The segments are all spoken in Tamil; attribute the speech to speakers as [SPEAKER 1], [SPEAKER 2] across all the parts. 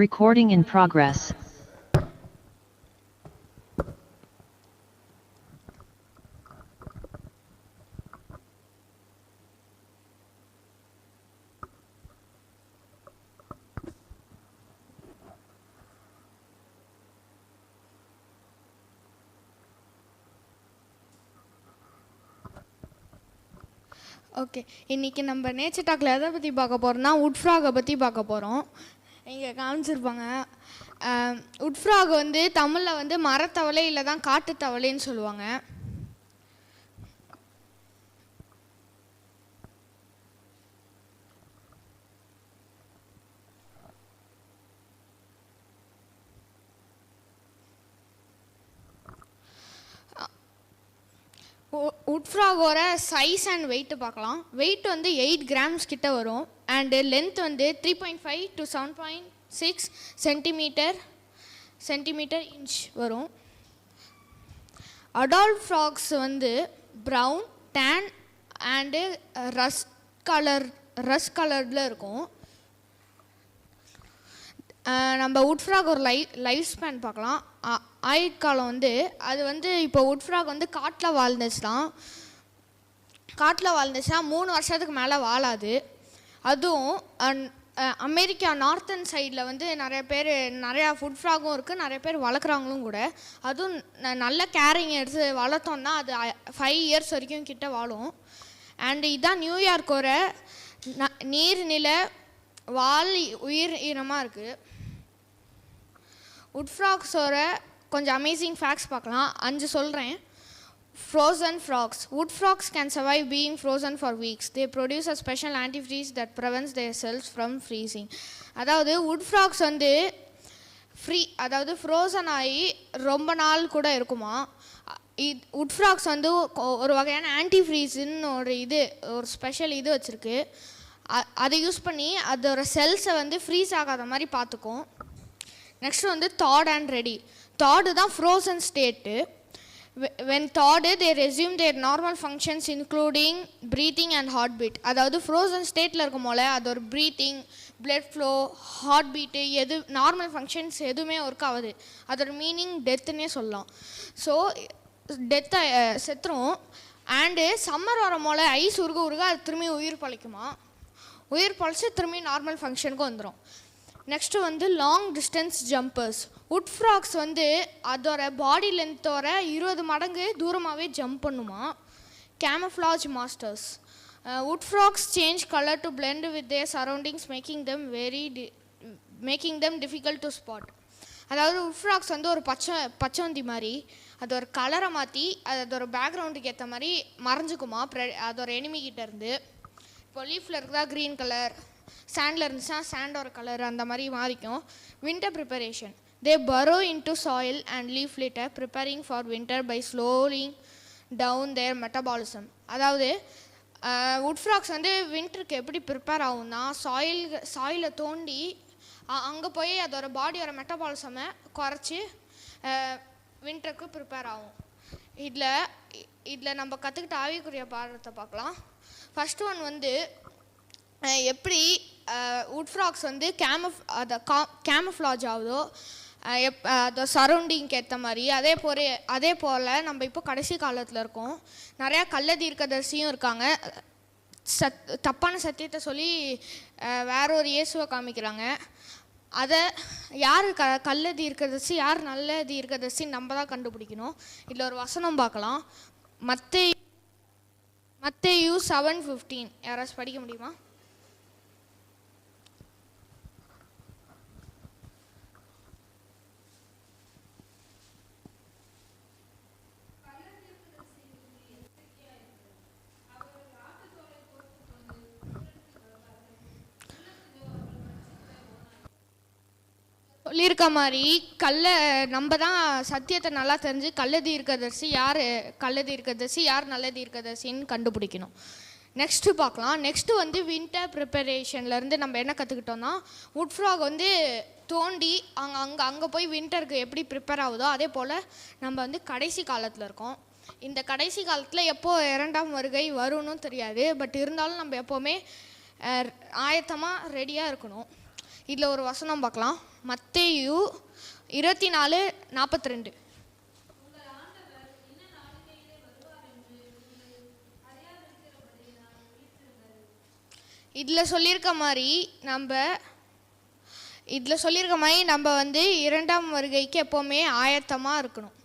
[SPEAKER 1] Recording in progress.
[SPEAKER 2] ஓகே இன்னைக்கு நம்ம நேச்சர் டாக்கில் எதை பற்றி பார்க்க போகிறோம்னா உட் ஃப்ராகை பற்றி பார்க்க போகிறோம் இங்கே காமிச்சிருப்பாங்க. உட் ஃப்ராக் வந்து தமிழில் வந்து மரத்தவளை இல்லை தான் காட்டுத்தவளைன்னு சொல்லுவாங்க. உட் ஃப்ராகோட சைஸ் அண்ட் வெயிட்டு பார்க்கலாம். வெயிட் வந்து எயிட் கிராம்ஸ் கிட்ட வரும். அண்டு லென்த் வந்து three point five to seven point six centimetre centimetre inch வரும். அடால்ட் ஃப்ராக்ஸ் வந்து brown tan and rust colour rust கலரில் இருக்கும். நம்ம உட் ஃப்ராக் ஒரு லை லைஃப் ஸ்பேன் பார்க்கலாம். ஆ- ஆயுட்காலம் வந்து அது வந்து இப்போ உட் ஃப்ராக் வந்து காட்டில் வாழ்ந்துச்சுன்னா காட்டில் வாழ்ந்துச்சுன்னா மூணு வருஷத்துக்கு மேலே வாழாது. அதுவும் அமெரிக்கா நார்த்தன் சைடில் வந்து நிறைய பேர் நிறையா ஃபுட் ஃப்ராகும் இருக்குது நிறைய பேர் வளர்க்குறாங்களும் கூட. அதுவும் ந- நல்ல கேரிங் எடுத்து வளர்த்தோன்னா அது ஃபைவ் இயர்ஸ் வரைக்கும் கிட்ட வாழும். அண்ட் இதான் நியூயார்க்கோட ந- நீர்நில வால் உயிர் ஈரமாக இருக்குது உட் ஃப்ராக்ஸோட கொஞ்சம் அமேசிங் ஃபேக்ட்ஸ் பார்க்கலாம். அஞ்சு சொல்கிறேன் frozen frogs. Wood frogs can survive being frozen for weeks. They produce a special antifreeze that prevents their cells from freezing. அதாவது wood frogs வந்து ஃப்ரீ அதாவது ஃப்ரோசன் ஆகி ரொம்ப நாள் கூட இருக்குமா? உட் ஃப்ராக்ஸ் வந்து ஒரு வகையான ஆன்டிஃப்ரீஸ்ன்னு ஒரு இது ஒரு ஸ்பெஷல் இது வச்சுருக்கு. அதை யூஸ் பண்ணி அதோட செல்ஸை வந்து ஃப்ரீஸ் ஆகாத மாதிரி பார்த்துக்கும். நெக்ஸ்ட் வந்து தாட் அண்ட் ரெடி தாடு தான் frozen state when thawed they resume their normal functions including breathing and heart beat அதாவது ஃப்ரோசன் ஸ்டேட்டில் இருக்கும் போல அதோட breathing blood flow heart beat எது நார்மல் ஃபங்க்ஷன்ஸ் எதுவுமே ஒர்க் ஆகுது. அதோட மீனிங் டெத்துன்னே சொல்லலாம். ஸோ டெத்தை செத்துரும். அண்டு சம்மர் வரும் போல ஐஸ் உருக உருக அது திரும்பி உயிர் பழைக்குமா? உயிர் பழைச்சு திரும்பி நார்மல் ஃபங்க்ஷனுக்கு வந்துடும் நெக்ஸ்ட்டு வந்து long distance jumpers wood frogs வந்து அதோட பாடி லென்த்தோட இருபது மடங்கு தூரமாகவே ஜம்ப் பண்ணுமா? Camouflage masters wood frogs change colour to blend with the surroundings making them very making them difficult to spot அதாவது உட் ஃப்ராக்ஸ் வந்து ஒரு பச்சை பச்சவந்தி மாதிரி அதோட கலரை மாற்றி அது அதோட பேக்ரவுண்டுக்கு ஏற்ற மாதிரி மறைஞ்சுக்குமா? ப்ரெ- அதோட எனிமிக்கிட்டேருந்து இப்போ லீஃபில் இருக்குதா க்ரீன் கலர் சாண்டில் இருந்துச்சுன்னா சாண்டோட கலர் அந்த மாதிரி மாறிக்கும். Winter preparation they burrow into soil and leaf litter preparing for winter by slowing down their metabolism அதாவது உட் ஃப்ராக்ஸ் வந்து வின்டருக்கு எப்படி ப்ரிப்பேர் ஆகும்னா சாயில் சாயிலை தோண்டி அங்கே போய் அதோட பாடியோட மெட்டபாலிசமை குறைச்சி வின்டருக்கு ப்ரிப்பேர் ஆகும். இதில் இதில் நம்ம கற்றுக்கிட்ட ஆவிக்குரிய பாடத்தை பார்க்கலாம். ஃபஸ்ட் ஒன் வந்து எப்படி உட் ஃப்ராக்ஸ் வந்து கேமஃப் அதை கா கேமஃப்ளாஜ் ஆகுதோ எப் அதோ சரௌண்டிங்க்கு ஏற்ற மாதிரி அதே போல அதே போல் நம்ம இப்போ கடைசி காலத்தில் இருக்கோம். நிறையா கள்ள தீர்க்கதரிசியும் இருக்காங்க. சத் தப்பான சத்தியத்தை சொல்லி வேற ஒரு இயேசுவை காமிக்கிறாங்க. அதை யார் க கள்ள தீர்க்கதரிசி யார் நல்ல தீர்க்கதரிசி நம்ம தான் கண்டுபிடிக்கணும். இதில் ஒரு வசனம் பார்க்கலாம். மற்ற மத்தேயு செவன் ஃபிஃப்டீன் யாராச்சும் படிக்க முடியுமா? சொல்லியிருக்க மாதிரி கல்ல நம்ம தான் சத்தியத்தை நல்லா தெரிஞ்சு கள்ள தீர்க்கதரிசி யார்? கள்ள தீர்க்கதரிசி யார் நல்ல தீர்க்கதரிசின்னு கண்டுபிடிக்கணும். நெக்ஸ்ட்டு பார்க்கலாம். நெக்ஸ்ட்டு வந்து வின்டர் ப்ரிப்பரேஷன்லேருந்து நம்ம என்ன கற்றுக்கிட்டோம்னா உட் ஃப்ராக் வந்து தோண்டி அங்கே அங்கே அங்கே போய் வின்டருக்கு எப்படி ப்ரிப்பேர் ஆகுதோ அதே போல் நம்ம வந்து கடைசி காலத்தில் இருக்கோம். இந்த கடைசி காலத்தில் எப்போ இரண்டாம் வருகை வரும்னு தெரியாது. பட் இருந்தாலும் நம்ம எப்போவுமே ஆயத்தமாக ரெடியாக இருக்கணும். இதில் ஒரு வசனம் பார்க்கலாம். மத்தேயு இருபத்தி நாலு நாற்பத்தி ரெண்டு இதில் சொல்லியிருக்க மாதிரி நம்ம இதில் சொல்லியிருக்க மாதிரி நம்ம வந்து இரண்டாம் வருகைக்கு எப்போவுமே ஆயத்தமாக இருக்கணும்.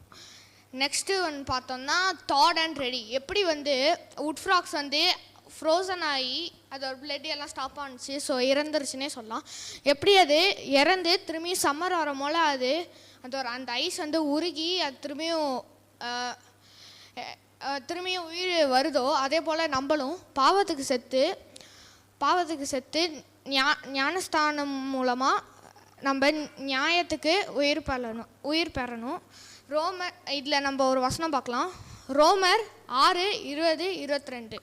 [SPEAKER 2] நெக்ஸ்ட்டு ஒன்று பார்த்தோம்னா தாட் அண்ட் ரெடி எப்படி வந்து உட் ஃப்ராக்ஸ் வந்து ஃப்ரோசன் ஆகி அதோட பிளட் எல்லாம் ஸ்டாப் ஆனிச்சு. ஸோ இறந்துருச்சுன்னே சொல்லலாம். எப்படி அது? இறந்து திரும்பி சம்மர் வர போல் அது. அதோட அந்த ஐஸ் வந்து உருகி அது திரும்பியும் திரும்பியும் உயிர் வருதோ அதே போல் நம்மளும் பாவத்துக்கு செத்து பாவத்துக்கு செத்து ஞா ஞானஸ்தானம் மூலமாக நம்ம நியாயத்துக்கு உயிர் பெறணும் உயிர் பெறணும். ரோமர் இதில் நம்ம ஒரு வசனம் பார்க்கலாம். ரோமர் ஆறு இருபது இருபத்தி ரெண்டு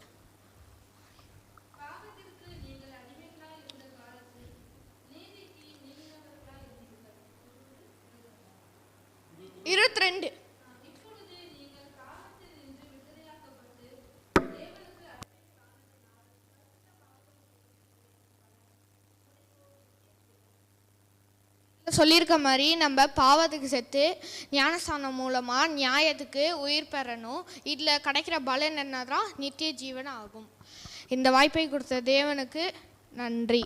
[SPEAKER 2] இருபத்தி ரெண்டு சொல்லியிருக்க மாதிரி நம்ம பாவத்துக்கு செத்து ஞானஸ்தானம் மூலமாக நியாயத்துக்கு உயிர் பெறணும். இதில் கிடைக்கிற பலன் என்னதான் நித்திய ஜீவன் ஆகும். இந்த வாய்ப்பை கொடுத்த தேவனுக்கு நன்றி.